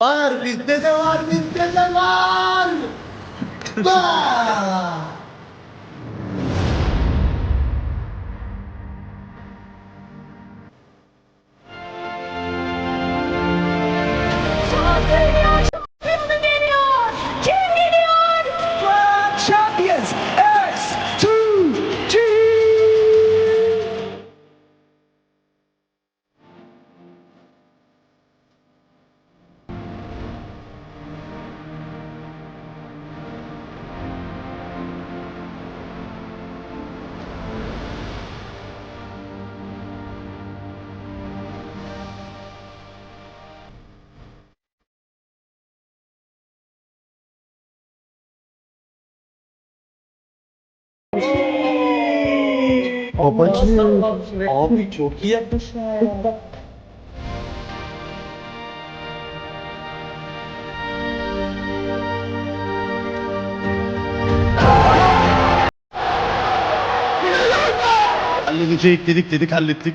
Var bizde de var bizde de var. Var. Babacığım. Abi çok iyi yapmışlar. Halledecek dedik dedik hallettik.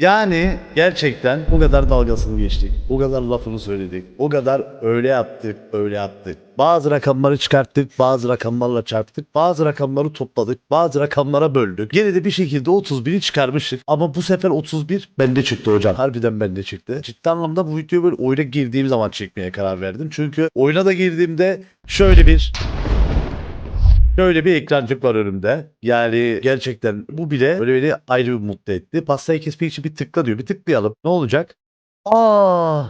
Yani gerçekten bu kadar dalgasını geçtik. Bu kadar lafını söyledik. O kadar öyle yaptık, öyle yaptık. Bazı rakamları çıkarttık, bazı rakamlarla çarptık, bazı rakamları topladık, bazı rakamlara böldük. Yine de bir şekilde 31'i çıkarmıştık. Ama bu sefer 31 bende çıktı hocam. Harbiden bende çıktı. Ciddi anlamda bu videoyu böyle oyuna girdiğim zaman çekmeye karar verdim. Çünkü oyuna da girdiğimde şöyle bir Şöyle bir ekrancık var önümde. Yani gerçekten bu bile böyle beni ayrı bir mutlu etti. Pastayı kesmek için bir tıkla diyor. Bir tıklayalım. Ne olacak? Aa!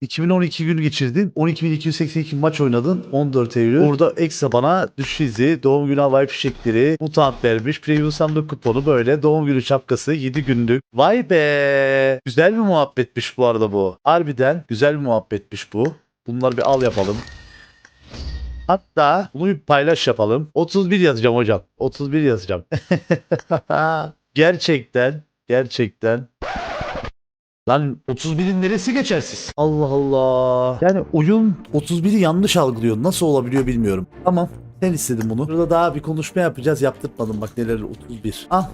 2012 günü geçirdin. 12.282 maç oynadın. 14 Eylül. Burada ekstra bana düşüş izi, doğum günü havai fişekleri, mutant vermiş. Premium sandık kuponu böyle. Doğum günü şapkası 7 günlük. Vay be! Güzel bir muhabbetmiş bu arada bu. Harbiden güzel bir muhabbetmiş bu. Bunları bir al yapalım. Hatta bunu bir paylaş yapalım. 31 yazacağım hocam. 31 yazacağım. gerçekten, gerçekten. Lan 31'in neresi geçersiz? Allah Allah. Yani oyun 31'i yanlış algılıyor. Nasıl olabiliyor bilmiyorum. Tamam. Sen istedin bunu. Burada daha bir konuşma yapacağız. Yaptırmadım bak neler 31. Ah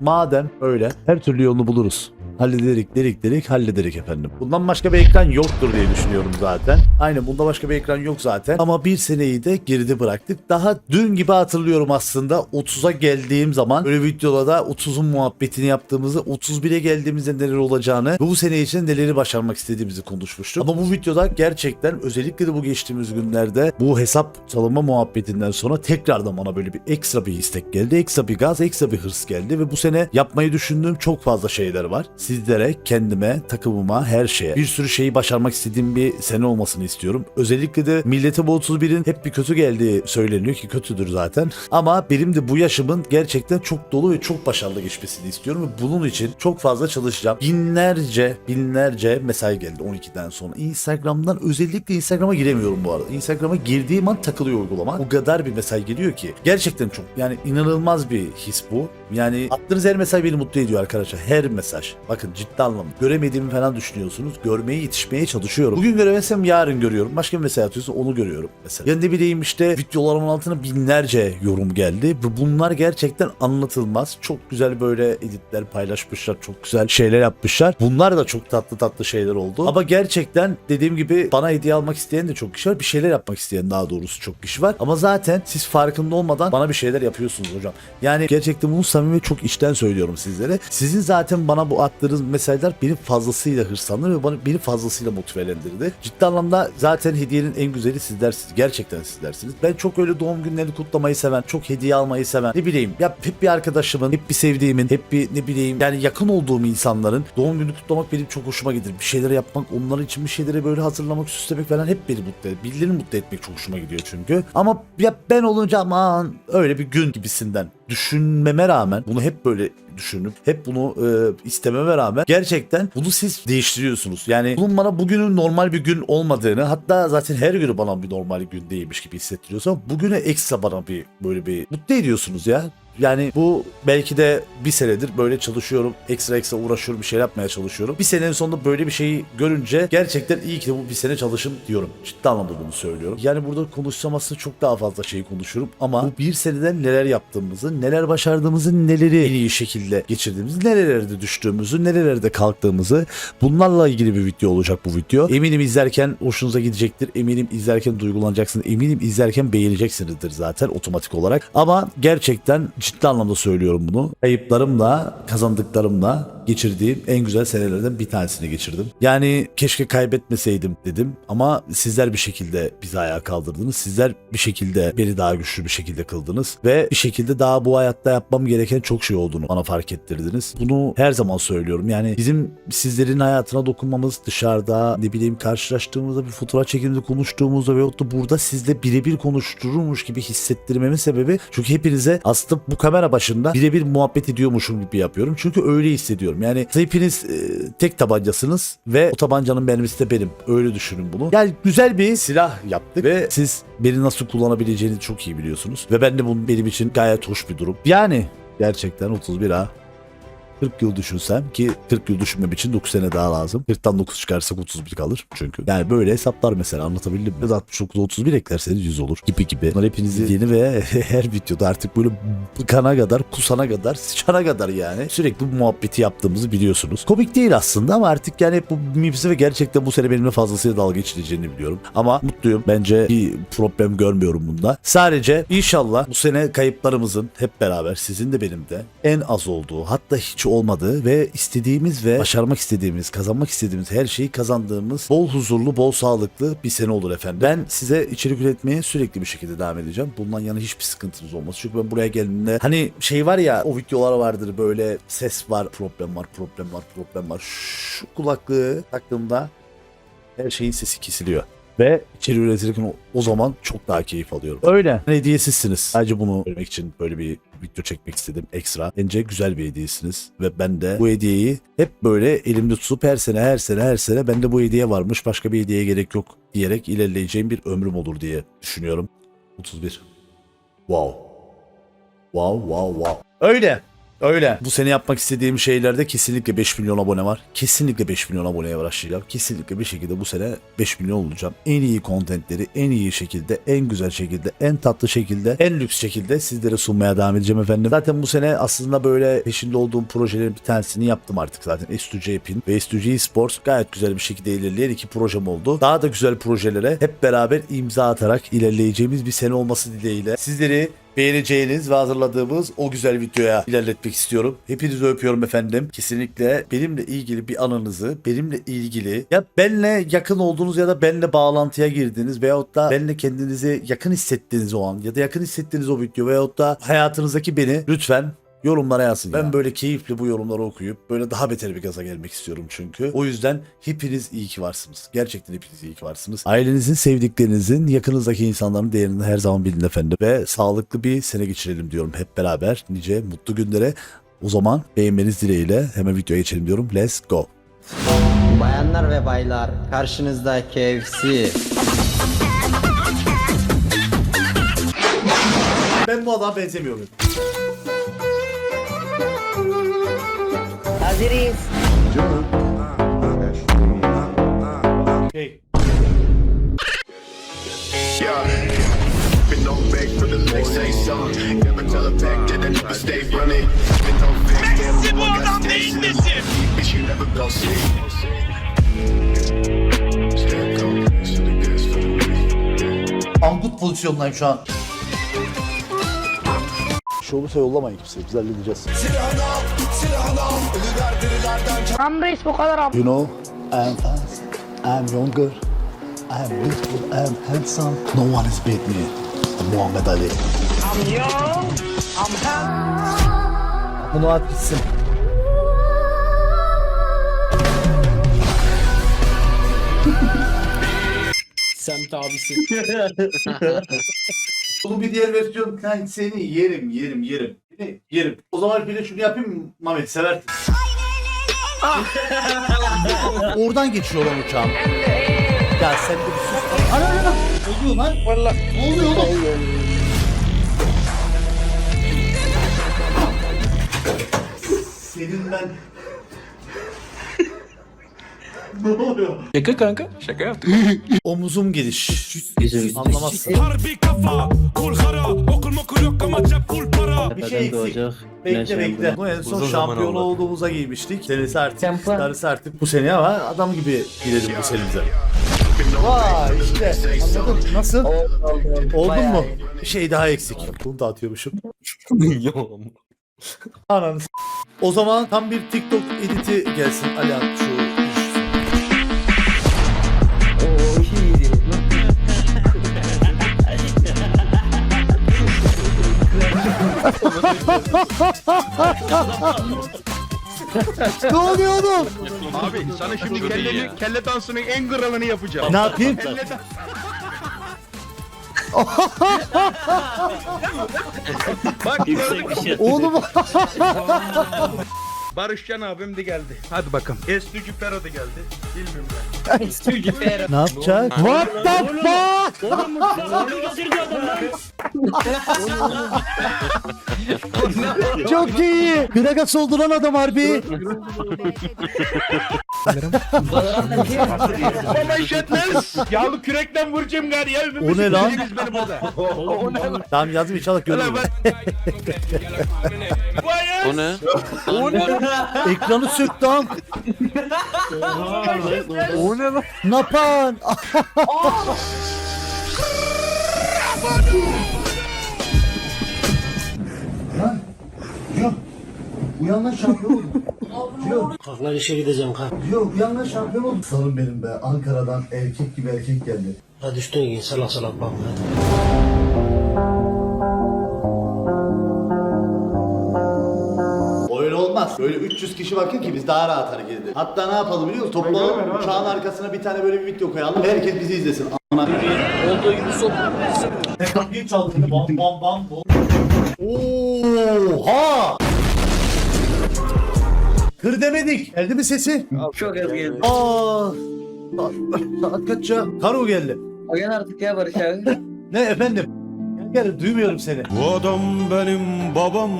madem öyle her türlü yolunu buluruz. Hallederik derik derik hallederik efendim. Bundan başka bir ekran yoktur diye düşünüyorum zaten. Aynen bunda başka bir ekran yok zaten. Ama bir seneyi de geride bıraktık. Daha dün gibi hatırlıyorum aslında 30'a geldiğim zaman böyle videoda 30'un muhabbetini yaptığımızı 31'e geldiğimizde neler olacağını bu sene için neleri başarmak istediğimizi konuşmuştuk. Ama bu videoda gerçekten özellikle de bu geçtiğimiz günlerde bu hesap çalınma muhabbetinden sonra tekrardan bana böyle bir ekstra bir istek geldi. Ekstra bir gaz, ekstra bir hırs geldi ve bu sene yapmayı düşündüğüm çok fazla şeyler var. Sizlere, kendime, takımıma, her şeye bir sürü şeyi başarmak istediğim bir sene olmasını istiyorum. Özellikle de millete bu 31'in hep bir kötü geldiği söyleniyor ki kötüdür zaten. Ama benim de bu yaşımın gerçekten çok dolu ve çok başarılı geçmesini istiyorum ve bunun için çok fazla çalışacağım. Binlerce, binlerce mesai geldi 12'den sonra. Instagram'dan özellikle Instagram'a giremiyorum bu arada. Instagram'a girdiğim an takılıyor uygulama. O kadar bir mesai geliyor ki. Gerçekten çok yani inanılmaz bir his bu. Yani attığınız her mesaj beni mutlu ediyor arkadaşlar. Her mesaj. Bakın ciddi anlamda. Göremediğimi falan düşünüyorsunuz. Görmeye yetişmeye çalışıyorum. Bugün göremezsem yarın görüyorum. Başka bir mesaj atıyorsa onu görüyorum mesela. Ya ne bileyim işte videolarımın altına binlerce yorum geldi. Bunlar gerçekten anlatılmaz. Çok güzel böyle editler paylaşmışlar. Çok güzel şeyler yapmışlar. Bunlar da çok tatlı tatlı şeyler oldu. Ama gerçekten dediğim gibi bana hediye almak isteyen de çok kişi var. Bir şeyler yapmak isteyen daha doğrusu çok kişi var. Ama zaten siz farkında olmadan bana bir şeyler yapıyorsunuz hocam. Yani gerçekten bunu samimi çok içten söylüyorum sizlere. Sizin zaten bana bu attığınız mesajlar beni fazlasıyla hırslandı ve bana beni fazlasıyla motivelendirdi. Ciddi anlamda zaten hediyenin en güzeli sizlersiniz. Gerçekten sizlersiniz. Ben çok öyle doğum günlerini kutlamayı seven, çok hediye almayı seven, ne bileyim ya hep bir arkadaşımın, hep bir sevdiğimin, hep bir ne bileyim yani yakın olduğum insanların doğum günü kutlamak benim çok hoşuma gider. Bir şeyleri yapmak, onların için bir şeyleri böyle hazırlamak, süslemek falan hep beni mutlu eder. Birilerini mutlu etmek çok hoşuma gidiyor çünkü. Ama ya ben olunca aman öyle bir gün gibisinden düşünmeme rağmen bunu hep böyle düşünüp hep bunu e, istememe rağmen gerçekten bunu siz değiştiriyorsunuz. Yani bunun bana bugünün normal bir gün olmadığını hatta zaten her günü bana bir normal gün değilmiş gibi hissettiriyorsa bugüne ekstra bana bir böyle bir mutlu ediyorsunuz ya. Yani bu belki de bir senedir böyle çalışıyorum. Ekstra ekstra uğraşıyorum bir şeyler yapmaya çalışıyorum. Bir senenin sonunda böyle bir şeyi görünce gerçekten iyi ki de bu bir sene çalışım diyorum. Ciddi anlamda bunu söylüyorum. Yani burada konuşsam aslında çok daha fazla şey konuşurum ama bu bir seneden neler yaptığımızı, neler başardığımızı, neleri en iyi şekilde geçirdiğimizi, nerelerde düştüğümüzü, nerelerde kalktığımızı bunlarla ilgili bir video olacak bu video. Eminim izlerken hoşunuza gidecektir. Eminim izlerken duygulanacaksınız. Eminim izlerken beğeneceksinizdir zaten otomatik olarak. Ama gerçekten ciddi anlamda söylüyorum bunu. Kayıplarımla, kazandıklarımla geçirdiğim en güzel senelerden bir tanesini geçirdim. Yani keşke kaybetmeseydim dedim ama sizler bir şekilde bizi ayağa kaldırdınız. Sizler bir şekilde beni daha güçlü bir şekilde kıldınız ve bir şekilde daha bu hayatta yapmam gereken çok şey olduğunu bana fark ettirdiniz. Bunu her zaman söylüyorum. Yani bizim sizlerin hayatına dokunmamız dışarıda ne bileyim karşılaştığımızda bir fotoğraf çekiminde konuştuğumuzda veyahut da burada sizle birebir konuştururmuş gibi hissettirmemin sebebi çünkü hepinize aslında bu kamera başında birebir muhabbet ediyormuşum gibi yapıyorum. Çünkü öyle hissediyorum. Yani hepiniz e, tek tabancasınız ve o tabancanın mermisi de benim. Öyle düşünün bunu. Yani güzel bir silah yaptık ve siz beni nasıl kullanabileceğini çok iyi biliyorsunuz. Ve ben de bunun benim için gayet hoş bir durum. Yani gerçekten 31 ha 40 yıl düşünsem ki 40 yıl düşünmem için 9 sene daha lazım. 40'tan 9 çıkarsak 31 kalır çünkü. Yani böyle hesaplar mesela anlatabildim mi? 69 31 eklerseniz 100 olur gibi gibi. Bunlar hepinizi yeni ve her videoda artık böyle bıkana kadar, kusana kadar, sıçana kadar yani sürekli bu muhabbeti yaptığımızı biliyorsunuz. Komik değil aslında ama artık yani bu mimsi ve gerçekten bu sene benimle fazlasıyla dalga geçileceğini biliyorum. Ama mutluyum. Bence bir problem görmüyorum bunda. Sadece inşallah bu sene kayıplarımızın hep beraber sizin de benim de en az olduğu hatta hiç olmadığı ve istediğimiz ve başarmak istediğimiz, kazanmak istediğimiz her şeyi kazandığımız bol huzurlu, bol sağlıklı bir sene olur efendim. Ben size içerik üretmeye sürekli bir şekilde devam edeceğim. Bundan yana hiçbir sıkıntınız olmaz. Çünkü ben buraya geldiğimde hani şey var ya o videolar vardır böyle ses var, problem var, problem var, problem var. Şu kulaklığı taktığımda her şeyin sesi kesiliyor. Ve içeri üretirken o, zaman çok daha keyif alıyorum. Öyle. Hediyesizsiniz. Sadece bunu vermek için böyle bir video çekmek istedim ekstra. Bence güzel bir hediyesiniz. Ve ben de bu hediyeyi hep böyle elimde tutup her sene her sene her sene bende bu hediye varmış başka bir hediyeye gerek yok diyerek ilerleyeceğim bir ömrüm olur diye düşünüyorum. 31. Wow. Wow wow wow. Öyle. Öyle. Bu sene yapmak istediğim şeylerde kesinlikle 5 milyon abone var. Kesinlikle 5 milyon aboneye ulaşacağım. Kesinlikle bir şekilde bu sene 5 milyon olacağım. En iyi kontentleri en iyi şekilde, en güzel şekilde, en tatlı şekilde, en lüks şekilde sizlere sunmaya devam edeceğim efendim. Zaten bu sene aslında böyle peşinde olduğum projelerin bir tanesini yaptım artık zaten. S2J Pin ve S2J Sports gayet güzel bir şekilde ilerleyen iki projem oldu. Daha da güzel projelere hep beraber imza atarak ilerleyeceğimiz bir sene olması dileğiyle sizleri beğeneceğiniz ve hazırladığımız o güzel videoya ilerletmek istiyorum. Hepinizi öpüyorum efendim. Kesinlikle benimle ilgili bir anınızı, benimle ilgili ya benle yakın olduğunuz ya da benle bağlantıya girdiğiniz veyahut da benle kendinizi yakın hissettiğiniz o an ya da yakın hissettiğiniz o video veyahut da hayatınızdaki beni lütfen Yorumlara yazın. Ben böyle keyifli bu yorumları okuyup böyle daha beter bir gaza gelmek istiyorum çünkü. O yüzden hepiniz iyi ki varsınız. Gerçekten hepiniz iyi ki varsınız. Ailenizin, sevdiklerinizin, yakınızdaki insanların değerini her zaman bilin efendim. Ve sağlıklı bir sene geçirelim diyorum hep beraber. Nice mutlu günlere. O zaman beğenmeniz dileğiyle hemen videoya geçelim diyorum. Let's go. Bayanlar ve baylar karşınızda KFC. Ben bu adama benzemiyorum. Hazırız. Hey. Angut pozisyondayım şu an. Şovu yollamayın kimseye. Biz halledeceğiz. Tam reis bu kadar ab. You know, I'm fast, I'm younger, I'm beautiful, I'm handsome. No one has beat me. I'm Muhammed Ali. I'm young. I'm hot. Bunu at gitsin. Semt abisi. Bunun bir diğer versiyon seni yerim yerim yerim. Yerim. O zaman bir de şunu yapayım mı Mehmet seversin. Oradan geçiyor lan uçağım. Ya sen de bir sus. Ana ana ana. Ne oluyor lan? Valla. Ne oluyor oğlum? Senin ben... ne oluyor? Şaka kanka. Şaka yaptık. Omuzum giriş. Anlamazsın. Harbi kafa Kul kara Okul mokul yok ama cep full Bir şey eksik. Bekle bekle. Bu en son şampiyon olduğumuza giymiştik. Senesi artık, darısı artık bu sene ama adam gibi girelim bu senemize. Vay işte anladın nasıl? Oldun mu? Bir şey daha eksik. Bunu da atıyormuşum. Ananı s- O zaman tam bir TikTok editi gelsin Alihan şu Ne oluyor oğlum? Abi sana şimdi kelleni, kelle dansının en kralını yapacağım. Ne yapayım? Bak gördük. Oğlum Barışcan abim de geldi. Hadi bakalım. Estücü Ferro da geldi. Bilmiyorum ben. ne yapacak? What the fuck? Çok iyi. Gragas olduran adam harbi. Baba işletmez. Yağlı kürekten vuracağım gari ya. O ne lan? Biz beni burada. o ne lan? Tamam yazdım inşallah görürüm. Ben- Vay ya. O ne? Ekranı sök lan. o ne lan? Napan. Yok. Uyan lan şampiyon oldum. Yok. Kalk lan işe gideceğim kalk. Yok uyan lan şampiyon oldum. Sanırım benim be. Ankara'dan erkek gibi erkek geldi. Hadi üstüne giyin salak salak hadi. Öyle olmaz. Böyle 300 kişi bakın ki biz daha rahat hareket edelim. Hatta ne yapalım biliyor musun? Toplanalım uçağın arkasına bir tane böyle bir video koyalım. Herkes bizi izlesin. Ana. Olduğu gibi sok. Kapıyı çaldı. Bam bam bam. Oha! Kır demedik. Geldi mi sesi? Çok az geldi. Aa! Saat, saat kaç ya? Karo geldi. Uyan artık ya Barış abi. Ne efendim? Gel gel duymuyorum seni. Bu adam benim babam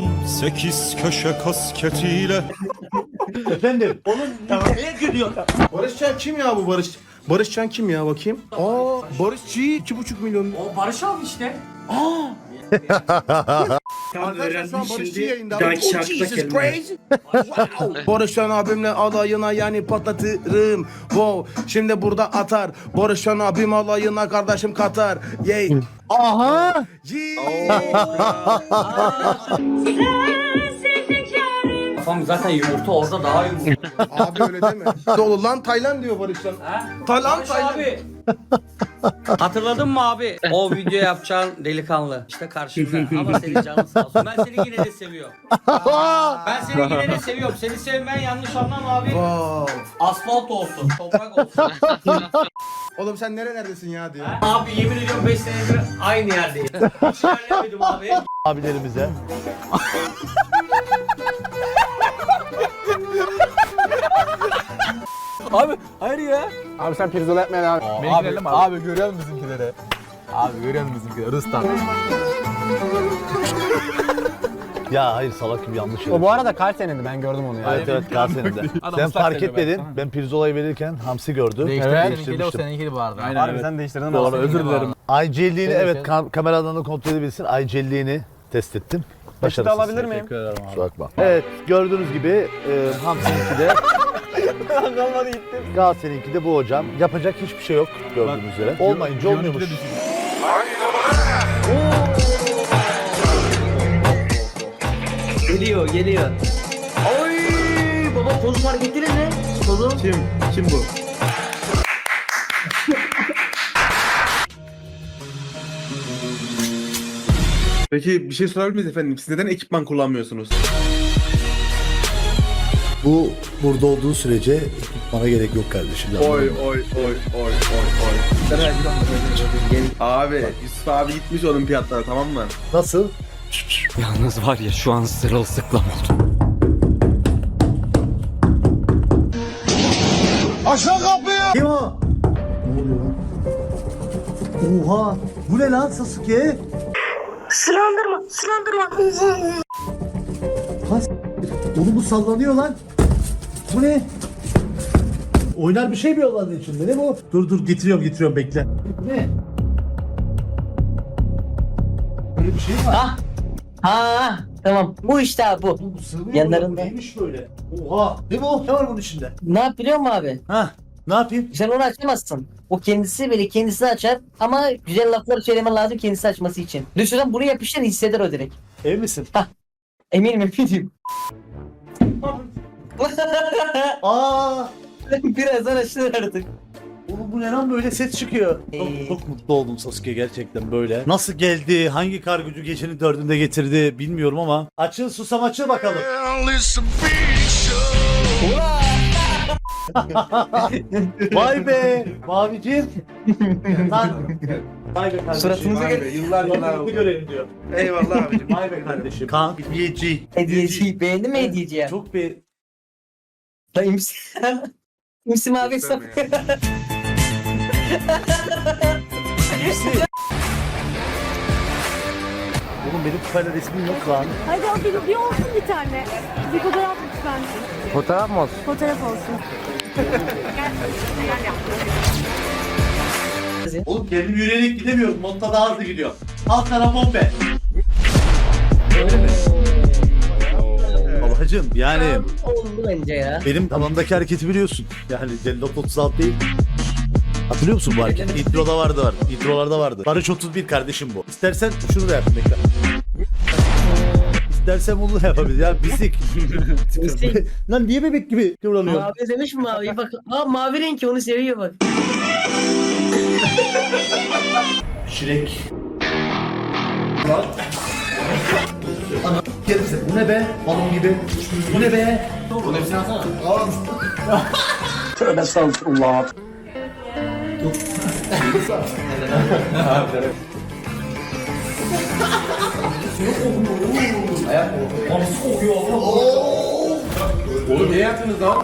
Sekiz köşe kasketiyle Efendim. Barışcan kim ya bu Barış? Barışcan kim ya bakayım? Aa Barışçı 2,5 milyon. O Barış abi işte. Arkadaşlar şu an Barışçı yayında. Oh Jesus Christ. Wow. Barışcan abimle alayına yani patlatırım. Wow. Şimdi burada atar. Barışcan abim alayına kardeşim katar. Yay. Aha! Kafam zaten yumurta orada daha yumurta. Abi öyle deme. Dolu lan Tayland diyor Barışcan. Tayland Barış Tayland. abi. Hatırladın mı abi? O video yapacağın delikanlı. İşte karşımda. Ama senin canın sağ olsun. Ben seni yine de seviyorum. Ben seni yine de seviyorum. Seni sevmen yanlış anlama abi. Wow. Asfalt olsun, toprak olsun. Oğlum sen nerelerdesin ya diyor. abi yemin ediyorum 5 senedir aynı yerdeyim. Hiç ilerlemedim abi. Abilerimize. Abi hayır ya. Abi sen pirzola yapmaya devam et. Abi, abi, abi görüyor musun bizimkileri? Abi görüyor musun bizimkileri? Ruslan. Ya hayır salak gibi yanlış O söyledim. bu arada kaç senindi ben gördüm onu ya. Evet evet Galatasaray'da. Adam Sen ıslak fark etmedin. Ben pirzolayı verirken Hamsi gördü. Değiştirdim. Evet. Değiştirmiştim. seninkiydi bu arada. Aynen, Harbi sen değiştirdin Doğru özür dilerim. Aycelliğini Senin evet için. kam- kameradan da kontrol edebilirsin. Aycelliğini test ettim. Başarısız. alabilir miyim? Teşekkür ederim abi. Bakma. Evet gördüğünüz gibi e, Hamsi'ninki de Kalmadı gitti. Galatasaray'ınki de bu hocam. Yapacak hiçbir şey yok gördüğünüz üzere. Olmayınca olmuyormuş. Geliyor geliyor. Oy baba poz ettiniz mi? Pozu. Kim? Kim bu? Peki bir şey sorabilir miyiz efendim? Siz neden ekipman kullanmıyorsunuz? Bu burada olduğu sürece ekipmana gerek yok kardeşim. Oy oy oy oy oy oy. Abi Yusuf abi gitmiş olimpiyatlara tamam mı? Nasıl? Yalnız var ya şu an sırılsıklam oldum. Kim o? Ne oluyor lan? Oha! Bu ne lan Sasuke? Slandırma, slandırma. Oğlum bu sallanıyor lan. Bu ne? Oynar bir şey mi yolladın içinde? Ne bu? Dur dur getiriyorum getiriyorum bekle. Ne? Böyle bir şey mi var? Ha. Ha tamam. Bu işte abi bu. Bu sığmıyor Yanlarında. Neymiş böyle? Oha. Ne bu? Ne var bunun içinde? Ne yap biliyor musun abi? Ha. Ne yapayım? Sen onu açamazsın. O kendisi böyle kendisi açar ama güzel laflar söylemen lazım kendisi açması için. Düşünsene bunu yapıştır hisseder o direkt. Ev misin? Eminim eminim. Aa. Birazdan açılır artık. Oğlum bu ne lan böyle ses çıkıyor. Çok, Ee. çok mutlu oldum Sasuke gerçekten böyle. Nasıl geldi? Hangi kargocu gecenin dördünde getirdi bilmiyorum ama. Açıl susam açıl bakalım. Vay be Mavicim. Lan. Vay be kardeşim. Suratınıza Vay gel- Yıllar yıllar görelim diyor. Eyvallah abicim. Vay be kardeşim. Kaan hediyeci. Hediyeci. Beğendin mi hediyeciyi? Çok be imsi. İmsi mavi hesap. Oğlum benim kupayla resmim yok lan. Hadi o bir, bir olsun bir tane. Bir fotoğraf lütfen. Fotoğraf mı olsun? Fotoğraf olsun. Oğlum kendim yürüyerek gidemiyorum. Monta daha hızlı gidiyor. Al sana bombe. Öyle mi? Babacım yani Oldu bence ya. benim talandaki hareketi biliyorsun. Yani Cellot 36 değil. Hatırlıyor musun bu hareketi? Intro'da vardı var. Introlarda vardı. Barış 31 kardeşim bu. İstersen şunu da yapın bekle. İstersen bunu da yapabiliriz ya. Bisik. Bisik. Lan niye bebek gibi kıvranıyor? Mavi demiş mi mavi? Bak. Aa mavi renk onu seviyor bak. Şirek. Lan. Ana gerisi. Bu ne be? Balon gibi. Bu ne be? Bu hepsini alsana. Tövbe estağfurullah. Oğlum niye yaptınız lan?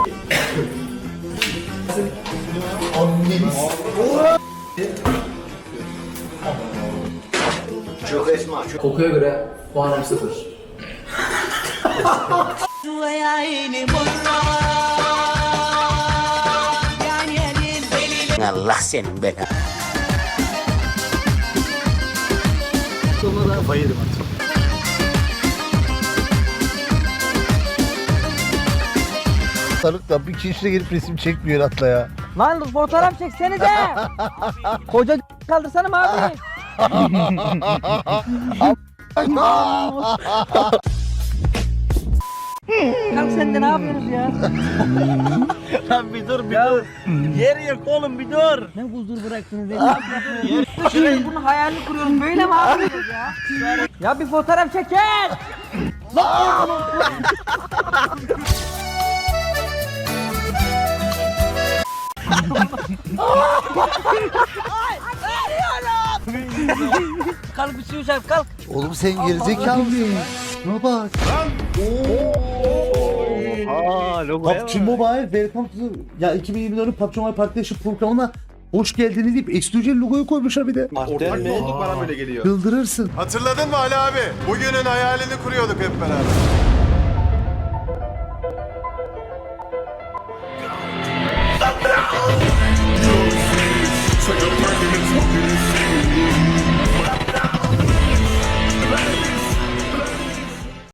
Kokuya göre puanım sıfır. Kafayı yedim artık. Sarıkla bir kişiyle gelip resim çekmiyor atla ya. Lan fotoğraf çeksene de. Koca kaldırsana abi? Kalk sen de ne yapıyoruz ya? Lan bir dur bir dur. Yer yok oğlum bir dur. Ne huzur bıraktınız ya? Şuraya bunun hayalini kuruyorum böyle mi yapıyoruz ya? Ya bir fotoğraf çekin. Kalk bir şey uçak kalk. Oğlum sen gerizekalı mısın? Ne bak. Aa logoya PUBG Mobile Welcome to. Ya 2024'ün PUBG Mobile Partnership programına hoş geldiniz deyip ekstrücel logoyu koymuşlar bir de. Ortak mı olduk bana böyle geliyor. Yıldırırsın. Hatırladın mı Ali abi? Bugünün hayalini kuruyorduk hep beraber. Such a Thank you.